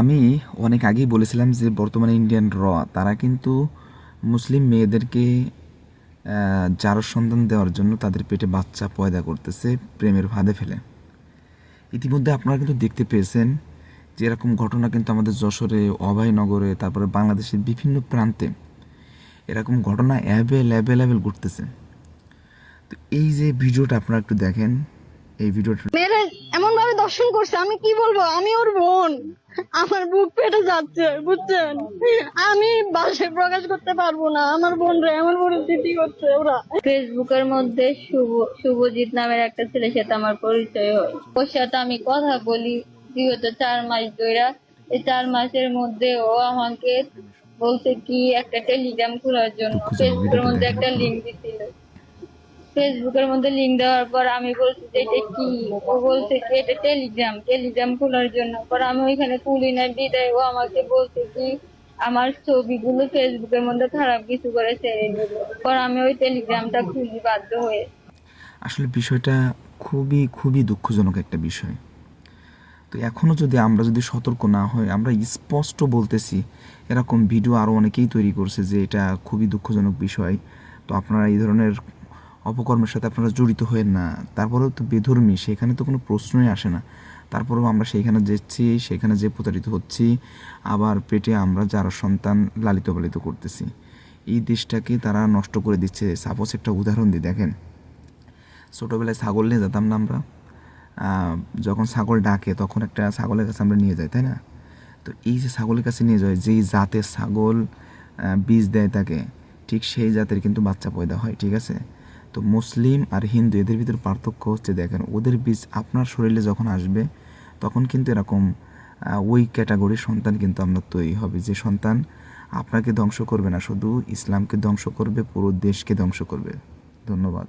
আমি অনেক আগেই বলেছিলাম যে বর্তমানে ইন্ডিয়ান র, তারা কিন্তু মুসলিম মেয়েদেরকে জারজ সন্তান দেওয়ার জন্য তাদের পেটে বাচ্চা পয়দা করতেছে, প্রেমের ফাঁদে ফেলে। ইতিমধ্যে আপনারা কিন্তু দেখতে পেয়েছেন যে এরকম ঘটনা কিন্তু আমাদের যশোরে, অভয়নগরে, তারপরে বাংলাদেশের বিভিন্ন প্রান্তে এরকম ঘটনা অ্যাভেল অ্যাভেলেবেল ঘটতেছে। তো এই যে ভিডিওটা আপনারা একটু দেখেন, এই ভিডিওটা দর্শন করছে আমি কি বলব? আমি ওর বোন। আমার বুক পেটে যাচ্ছে বুঝছেন? আমি বাসায় প্রকাশ করতে পারব না। আমার বোন বোনরা এমন পরিস্থিতি করছে ওরা। ফেসবুকের মধ্যে শুভ শুভজিৎ নামের একটা ছেলের সাথে আমার পরিচয় হয়। ওর সাথে আমি কথা বলি বিগত চার মাস ধরে এই চার মাসের মধ্যে ও আমাকে বলছে কি একটা টেলিগ্রাম খোলার জন্য। ফেসবুকের মধ্যে একটা লিঙ্ক দিছিল। ফেসবুকের মধ্যে লিঙ্ক দেওয়ার পর আমি বলছি যে, এটা কি? ও বলছে কি, এটা টেলিগ্রাম টেলিগ্রাম খোলার জন্য। পর আমি ওইখানে তুলি না ও আমাকে বলছে কি, আমার ছবিগুলো ফেসবুকের মধ্যে খারাপ কিছু করে ছেড়ে দিল। পর আমি ওই টেলিগ্রামটা খুলি বাধ্য হয়ে। আসলে বিষয়টা খুবই খুবই দুঃখজনক একটা বিষয়। তো এখনও যদি আমরা যদি সতর্ক না হই, আমরা স্পষ্ট বলতেছি, এরকম ভিডিও আরও অনেকেই তৈরি করছে যে এটা খুবই দুঃখজনক বিষয়। তো আপনারা এই ধরনের অপকর্মের সাথে আপনারা জড়িত হয়ে না। তারপরেও তো বেধর্মী, সেখানে তো কোনো প্রশ্নই আসে না। তারপরেও আমরা সেইখানে যাচ্ছি সেখানে যে প্রতারিত হচ্ছি, আবার পেটে আমরা যারা সন্তান লালিত পালিত করতেছি। এই দেশটাকে তারা নষ্ট করে দিচ্ছে। সাপোজ একটা উদাহরণ দিই, দেখেন। ছোটোবেলায় ছাগল নিয়ে যেতাম না আমরা। যখন ছাগল ডাকে, তখন একটা ছাগলের কাছে আমরা নিয়ে যাই, তাই না? তো এই যে ছাগলের কাছে নিয়ে যায় যেই জাতের ছাগল বীজ দেয় তাকে, ঠিক সেই জাতের কিন্তু বাচ্চা পয়দা হয়, ঠিক আছে? তো মুসলিম আর হিন্দু এদের ভিতর পার্থক্য হচ্ছে দেখেন, ওদের বীজ আপনার শরীরে যখন আসবে, তখন কিন্তু এরকম ওই ক্যাটাগরির সন্তান কিন্তু আপনার তৈরি হবে। যে সন্তান আপনাকে ধ্বংস করবে না, শুধু ইসলামকে ধ্বংস করবে, পুরো দেশকে ধ্বংস করবে। ধন্যবাদ।